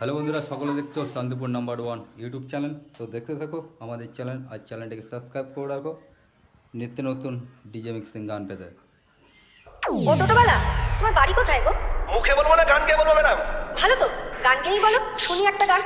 Hello বন্ধুরা সকলে দেখছ Shantipur number one YouTube channel তো দেখতে থাকো আমাদের চ্যানেল আর চ্যানেলটাকে সাবস্ক্রাইব করে রাখো। নিত্য নতুন ডিজে মিক্সিং গান পেতে। ও টোটোবেলা তোমার বাড়ি কোথায় গো? মুখে বলব না গান কে বলব ম্যাডাম ভালো তো গান গেয়েই বলো শুনি একটা গান।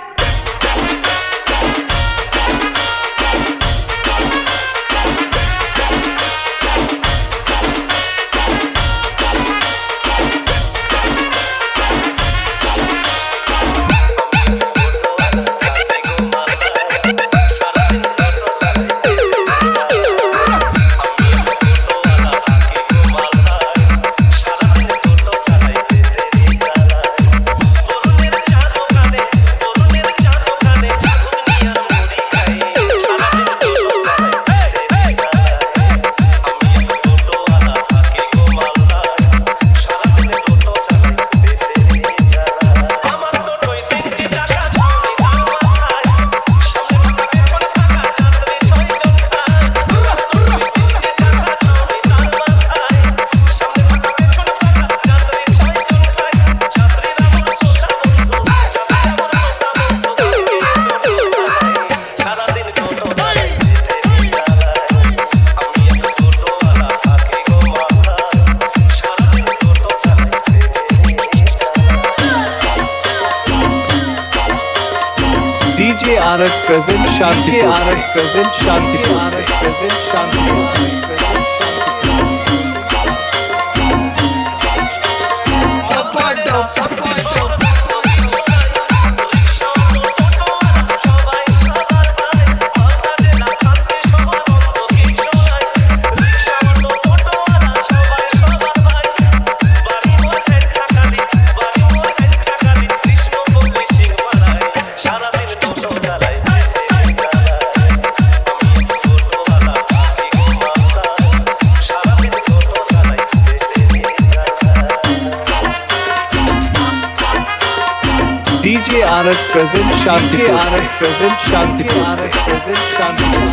Şanti Arak Present Şanti Arak Present Şanti Arak Present Şanti arık kızım şanti kız. Arık kızım şanti kız. Arık kızım şanti kız.